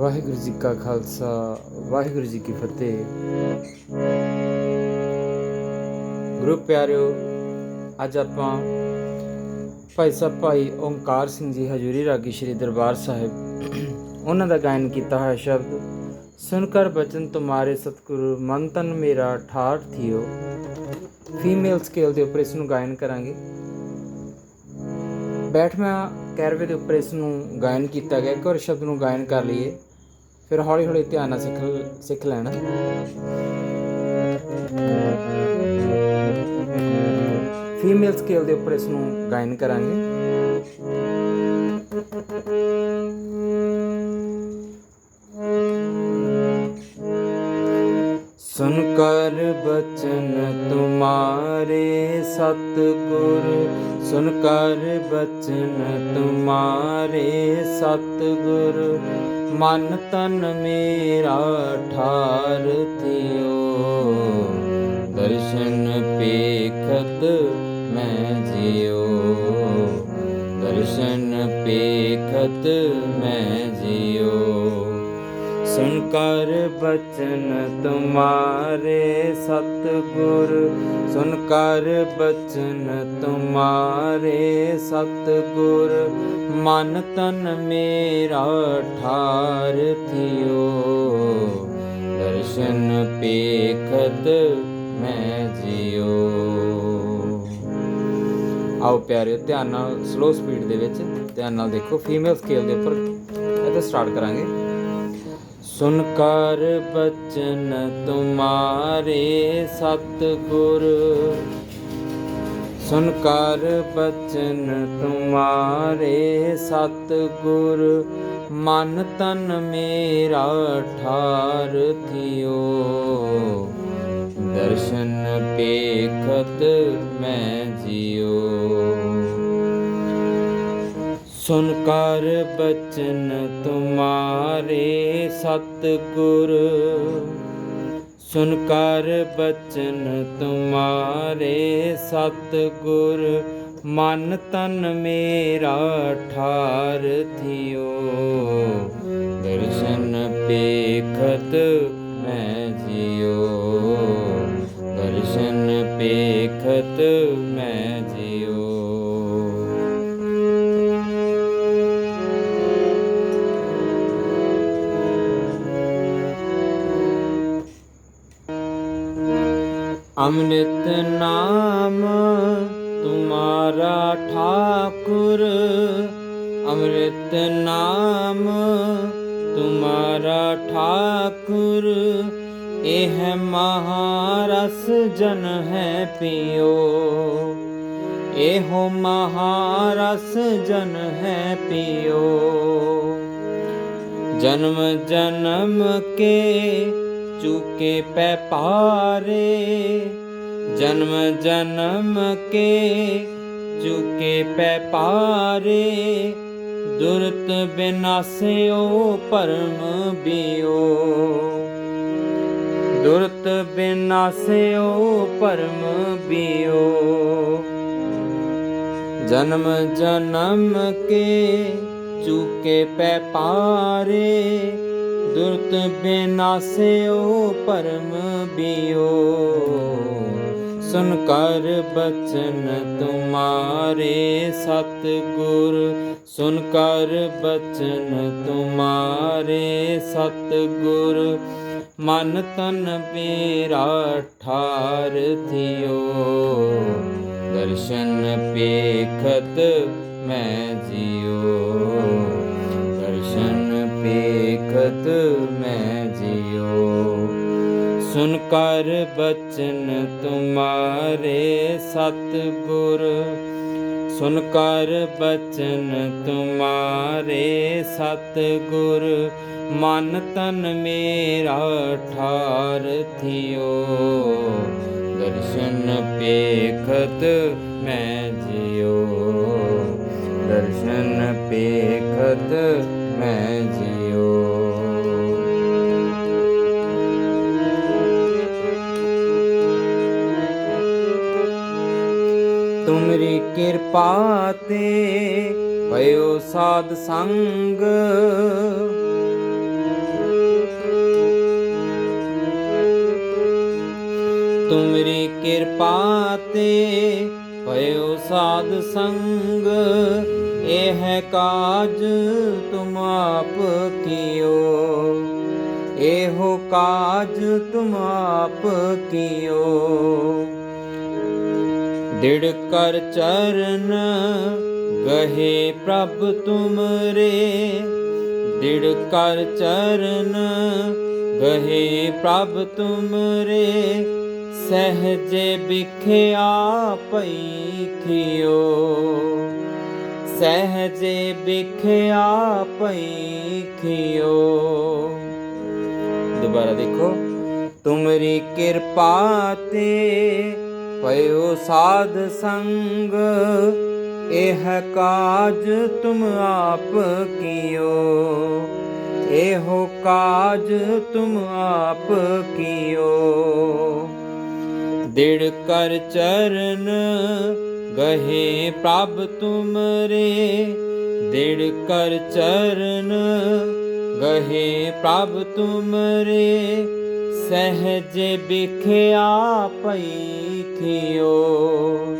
ਵਾਹਿਗੁਰੂ ਜੀ ਕਾ ਖਾਲਸਾ, ਵਾਹਿਗੁਰੂ ਜੀ ਕੀ ਫਤਿਹ। ਗੁਰੂ ਪਿਆਰਿਓ, ਅੱਜ ਆਪਾਂ ਭਾਈ ਸਾਹਿਬ, ਭਾਈ ਓੰਕਾਰ ਸਿੰਘ ਜੀ ਹਜੂਰੀ ਰਾਗੀ ਸ਼੍ਰੀ ਦਰਬਾਰ ਸਾਹਿਬ ਉਹਨਾਂ ਦਾ ਗਾਇਨ ਕੀਤਾ ਹੋਇਆ ਸ਼ਬਦ ਸੁਣ ਕਰ ਬਚਨ ਤੁਮਾਰੇ ਸਤਿਗੁਰੂ, ਮਨ ਤਨ ਮੇਰਾ ਠਾਠ ਥਿਓ। ਫੀਮੇਲ ਸਕੇਲ ਦੇ ਉੱਪਰ ਇਸ ਨੂੰ ਗਾਇਨ ਕਰਾਂਗੇ। ਬੈਠਵਾਂ ਕੈਰਵੇ ਦੇ ਉੱਪਰ ਇਸ ਨੂੰ ਗਾਇਨ ਕੀਤਾ ਗਿਆ। ਇੱਕ ਵਾਰ ਸ਼ਬਦ ਨੂੰ ਗਾਇਨ ਕਰ ਲਈਏ। ਫਿਰ ਹੌਲੀ ਹੌਲੀ ਧਿਆਨ ਨਾਲ ਸਿੱਖ ਸਿੱਖ ਲੈਣਾ। ਫੀਮੇਲ ਸਕੇਲ ਦੇ ਉੱਪਰ ਇਸ ਨੂੰ ਗਾਇਨ ਕਰਾਂਗੇ। ਸੁਨ ਕਰ ਬਚਨ ਤੁਮਾਰੇ ਸਤਿਗੁਰ, ਸੁਨ ਕਰ ਬਚਨ ਤੁਮਾਰੇ ਸਤਿਗੁਰ ਮਨ ਤਨ ਮੇਰਾ ਠਾਰ ਥਿਓ ਦਰਸ਼ਨ ਪੇਖਤ ਮੈਂ ਜਿਉ। ਦਰਸ਼ਨ ਪੇਖਤ ਮੈਂ ਜਿਉ। ਸੁਨ ਕਰ ਬਚਨ ਤੁਮਾਰੇ ਸਤਿਗੁਰ ਸੁਨ ਕਰ ਬਚਨ ਤੁਮਾਰੇ ਸਤਿਗੁਰ, ਮਨ ਤਨ ਮੇਰਾ ਠਾਰ ਥਿਓ। ਦਰਸ਼ਨ ਪੇਖਤ ਮੈਂ ਜਿਉ। ਆਓ ਪਿਆਰਿਓ, ਧਿਆਨ ਨਾਲ ਸਲੋ ਸਪੀਡ ਦੇ ਵਿੱਚ ਧਿਆਨ ਨਾਲ ਦੇਖੋ ਫੀਮੇਲ ਸਕੇਲ ਦੇ ਉੱਪਰ ਇੱਥੇ ਸਟਾਰਟ ਕਰਾਂਗੇ। ਸੁਨ ਬਚਨ ਤੁਮਾਰੇ ਸਤਿਗੁਰ। ਸੁਨ ਕਰ ਬਚਨ ਤੁਮਾਰੇ ਸਤਿਗੁਰ, ਮਨ ਤਨ ਮੇਰਾ ਠਾਰ ਥਿਓ। ਦਰਸ਼ਨ ਪੇਖਤ ਮੈਂ ਜਿਉ। ਸੁਨ ਕਰ ਬਚਨ ਤੁਮਾਰੇ ਸਤਿਗੁਰ। ਸੁਨ ਕਰ ਬਚਨ ਤੁਮਾਰੇ ਸਤਿਗੁਰ, ਮਨ ਤਨ ਮੇਰਾ ਠਾਰ ਥਿਓ। ਦਰਸ਼ਨ ਪੇਖਤ ਮੈਂ ਜਿਉ। ਦਰਸ਼ਨ ਪੇਖਤ ਮੈਂ ਜਿਉ। ਅੰਮ੍ਰਿਤ ਨਾਮ, ਤੁਮਾਰਾ ਠਾਕੁਰ। ਅੰਮ੍ਰਿਤ ਨਾਮ, ਤੁਮਾਰਾ ਠਾਕੁਰ। ਇਹ ਮਹਾਰਸ ਜਨ ਹੈ ਪਿਓ। ਇਹੋ ਮਹਾਰਸ ਜਨ ਹੈ ਪਿਓ। ਜਨਮ ਜਨਮ ਕੇ ਚੁਕੇ ਪੈ ਪਾਰੇ ਜਨਮ ਜਨਮ ਕੇ ਚੁਕੇ ਪੈ ਪਾਰੇ, ਦੁਰਤ ਬਿਨਾਸਿਓ ਪਰਮ ਬਿਓ। ਦੁਰਤ ਬਿਨਾਸਿਓ ਪਰਮ ਬਿਓ। ਜਨਮ ਜਨਮ ਕੇ ਚੁਕੇ ਪੈ ਪਾਰੇ, ਦੁਰਤ ਬਿਨਾਸਿਓ ਪਰਮ ਬਿਓ। ਸੁਨ ਕਰ ਬਚਨ ਤੁਮਾਰੇ ਸਤਿਗੁਰ। ਸੁਨ ਕਰ ਬਚਨ ਤੁਮਾਰੇ ਸਤਿਗੁਰ। ਮਨ ਤਨ ਮੇਰਾ ਠਾਰ ਥਿਓ। ਦਰਸ਼ਨ ਪੇਖਤ ਮੈਂ ਜਿਉ। ਦਰਸ਼ਨ ਪੇਖਤ ਮੈਂ ਸੁਨ ਕਰ ਬਚਨ ਤੁਮਾਰੇ ਸਤਿਗੁਰ। ਸੁਨ ਕਰ ਬਚਨ ਤੁਮਾਰੇ ਸਤਿਗੁਰ, ਮਨ ਤਨ ਮੇਰਾ ਠਾਰ ਥਿਓ। ਦਰਸ਼ਨ ਪੇਖਤ ਮੈਂ ਜਿਉ। ਦਰਸ਼ਨ ਪੇਖਤ ਮੈਂ ਜਿਉ। ਕਿਰਪਾ ਤੇ ਭਇਓ ਸਾਧ ਸੰਗ। ਤੁਮਰੀ ਕਿਰਪਾ ਤੇ ਭਇਓ ਸਾਧ ਸੰਗ। ਇਹ ਕਾਜ ਤੁਮ ਆਪ ਕੀਓ। ਇਹੋ ਕਾਜ ਤੁਮ ਆਪ ਕੀਓ। ਦਿੜ ਕਰ ਚਰਨ ਗਹੇ ਪ੍ਰਭ ਤੁਮਰੇ। ਦਿੜ ਕਰ ਚਰਨ ਗਹੇ ਪ੍ਰਭ ਤੁਮਰੇ। ਸਹਜੇ ਬਿਖਿਆ ਪਈ ਖਿਓ ਸਹਜੇ ਬਿਖਿਆ ਪਈ ਖਿਓ ਦੁਬਾਰਾ ਦੇਖੋ, ਤੁਮਰੀ ਕਿਰਪਾ ਤੇ ਪਇਓ ਸਾਧ ਸੰਗ, ਇਹ ਕਾਜ ਤੁਮ ਆਪ ਕੀਓ। ਇਹੋ ਕਾਜ ਤੁਮ ਆਪ ਕੀਓ। ਦਿੜ ਕਰ ਚਰਨ ਗਹੇ ਪ੍ਰਭ ਤੁਮਰੇ, ਦਿੜ ਕਰ ਚਰਨ ਗਹੇ ਪ੍ਰਭ ਤੁਮਰੇ, ਸਹਜੇ ਬਿਖਿਆ ਪਈ। ਖਿਓ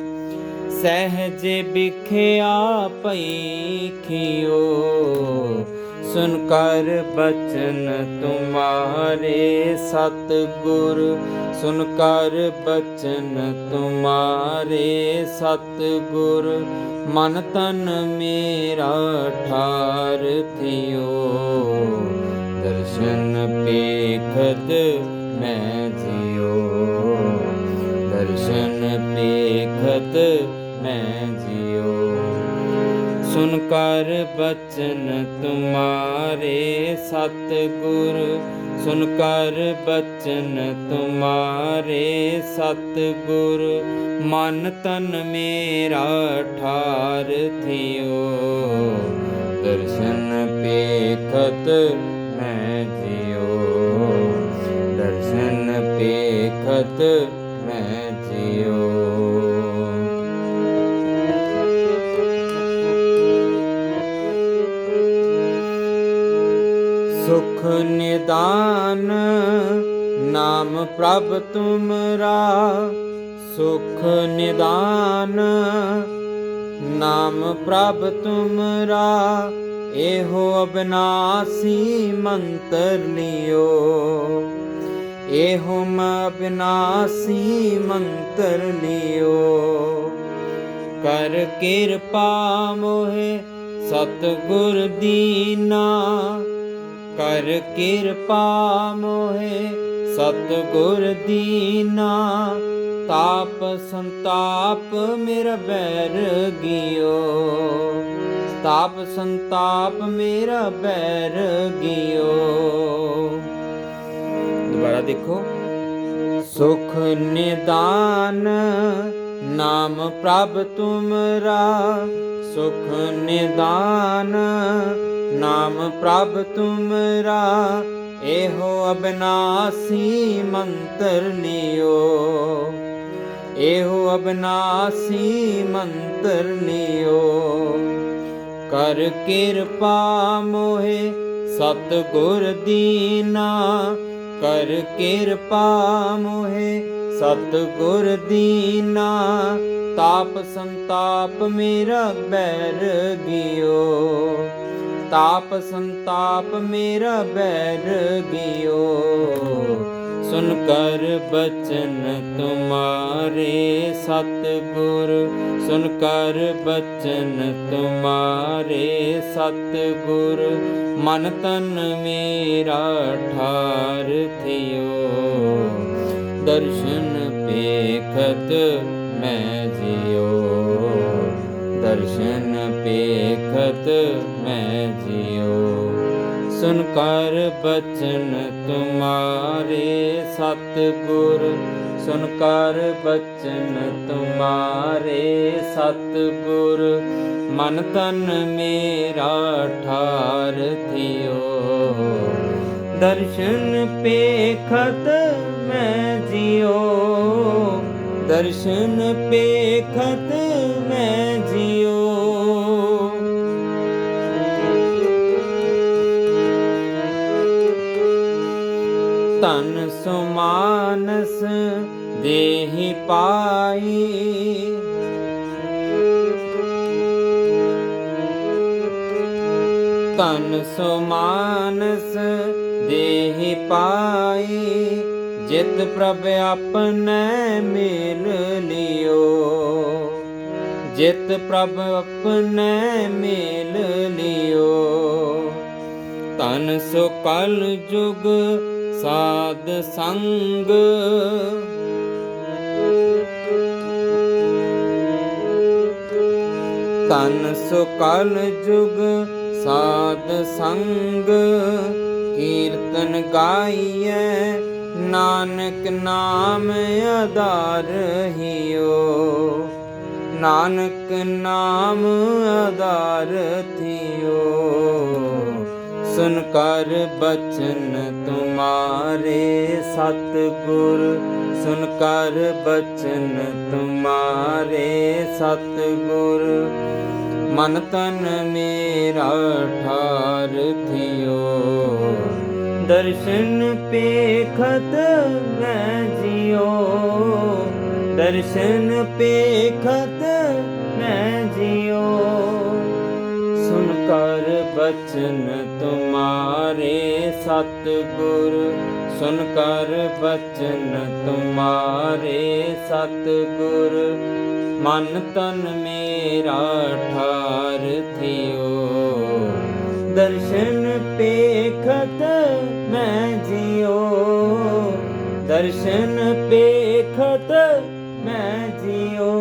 ਸਹਜੇ ਬਿਖਿਆ ਪਈ ਖਿਓ। ਸੁਨ ਕਰ ਬਚਨ ਤੁਮਾਰੇ ਸਤ ਗੁਰ ਸੁਨ ਕਰ ਬਚਨ ਤੁਮਾਰੇ ਸਤ ਗੁਰ ਮਨ ਤਨ ਮੇਰਾ ਠਾਰ ਥਿਓ। ਦਰਸ਼ਨ ਪੇਖਤ ਮੈਂ ਪੇਖਤ ਮੈਂ ਜਿਉ। ਸੁਨ ਕਰ ਬਚਨ ਤੁਮਾਰੇ ਸਤ ਗੁਰ ਸੁਨ ਕਰ ਬਚਨ ਤੁਮਾਰੇ ਸਤ ਗੁਰ ਮਨ ਤਨ ਮੇਰਾ ਠਾਰ ਥਿਓ ਦਰਸ਼ਨ ਪੇਖਤ ਮੈਂ ਜਿਉ। ਦਰਸ਼ਨ ਪੇਖਤ ਮੈਂ ਜਿਉ। ਨਿਦਾਨ ਨਾਮ ਪ੍ਰਭ ਤੁਮਰਾ, ਸੁਖ ਨਿਦਾਨ, ਨਾਮ ਪ੍ਰਭ ਤੁਮਰਾ, ਇਹੋ ਅਬਨਾਸੀ ਮੰਤਰ ਲਿਓ। ਇਹੋ ਮ ਮੰਤਰ ਲਿਓ। ਕਰ ਕਿਰਪਾ ਮੋਹਿ ਸਤਿਗੁਰ ਦੀਨਾ ਕਰ ਕਿਰਪਾ ਮੋਹਿ, ਸਤਿਗੁਰ ਦੀਨਾ। ਤਾਪ ਸੰਤਾਪ ਮੇਰਾ ਬੈਰ ਗਿਓ। ਤਾਪ ਸੰਤਾਪ ਮੇਰਾ ਬੈਰ ਗਿਓ। ਦੁਬਾਰਾ ਦੇਖੋ। ਸੁਖ ਨਿਦਾਨ ਨਾਮ ਪ੍ਰਭ ਤੁਮਰਾ। ਸੁਖ ਨਿਦਾਨ ਨਾਮ ਪ੍ਰਭ ਤੁਮਰਾ, ਇਹੋ ਅਬਨਾਸੀ ਮੰਤਰ ਲਿਓ ਇਹੋ ਅਬਨਾਸੀ ਮੰਤਰ ਲਿਓ ਕਰ ਕਿਰਪਾ ਮੋਹਿ ਸਤ ਗੁਰ ਦੀਨਾ। ਕਰ ਕਿਰਪਾ ਮੋਹਿ ਸਤ ਗੁਰ ਦੀਨਾ। ਤਾਪ ਸੰਤਾਪ ਮੇਰਾ ਬੈਰ ਗਿਓ ਤਾਪ ਸੰਤਾਪ ਮੇਰਾ ਬੈਰ ਗਿਓ ਸੁਨ ਕਰ ਬਚਨ ਤੁਮਾਰੇ ਸਤ ਗੁਰ ਸੁਨ ਕਰ ਬਚਨ ਤੁਮਾਰੇ ਸਤਗੁਰ। ਮਨ ਤਨ ਮੇਰਾ ਠਾਰ ਥਿਓ। ਦਰਸ਼ਨ ਪੇਖਤ ਮੈਂ ਜਿਓ। ਦਰਸ਼ਨ ਪੇਖਤ ਮੈਂ ਜਿਉ। ਸੁਨ ਕਰ ਬਚਨ ਤੁਮਾਰੇ ਸਤ ਗੁਰ ਸੁਨ ਕਰ ਬਚਨ ਤੁਮਾਰੇ ਸਤ ਗੁਰ ਮਨ ਤਨ ਮੇਰਾ ਠਾਰ ਥਿਓ ਦਰਸ਼ਨ ਪੇਖਤ ਮੈਂ ਜਿਉ। ਦਰਸ਼ਨ ਪੇਖਤ ਮੈਂ ਸੁਮਾਨਸ ਦੇਹੀ ਪਾਈ। ਤਨ ਸੋ ਦੇਹੀ ਪਾਈ, ਜਿਤ ਪ੍ਰਭ ਆਪਨੇ ਮੇਲ ਲਿਓ। ਜਿਤ ਪ੍ਰਭ ਆਪਨੇ ਮੇਲ ਲਿਓ। ਤਨ ਸੋ ਕਲ ਜੁਗ ਸਾਧ ਸੰਗ। ਤਨ ਸੋ ਜੁਗ ਸਾਧ ਸੰਗ। ਕੀਰਤਨ ਗਾਈਐ, ਨਾਨਕ ਨਾਮ ਆਧਾਰ ਹਿਓ। ਨਾਨਕ ਨਾਮ ਆਧਾਰ ਸੁਨ ਕਰ ਬਚਨ ਤੁਮਾਰੇ ਸਤਿਗੁਰ। ਸੁਨ ਕਰ ਬਚਨ ਤੁਮਾਰੇ ਸਤਿਗੁਰ। ਮਨ ਤਨ ਮੇਰਾ ਠਾਰ ਥਿਓ। ਦਰਸ਼ਨ ਪੇਖਤ ਮੈਂ ਜਿਉ ਦਰਸ਼ਨ ਪੇਖਤ ਕਰ ਬਚਨ ਤੁਮਾਰੇ ਸਤਿਗੁਰ, ਸੁਨ ਕਰ ਬਚਨ ਤੁਮਾਰੇ ਸਤਿਗੁਰ। ਮਨ ਤਨ ਮੇਰਾ ਠਾਰ ਥਿਓ, ਦਰਸ਼ਨ ਪੇਖਤ ਮੈਂ ਜਿਉ। ਦਰਸ਼ਨ ਪੇਖਤ ਮੈਂ ਜਿਉ,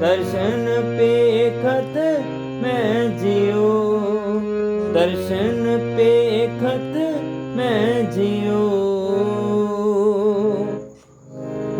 ਦਰਸ਼ਨ ਪੇਖਤ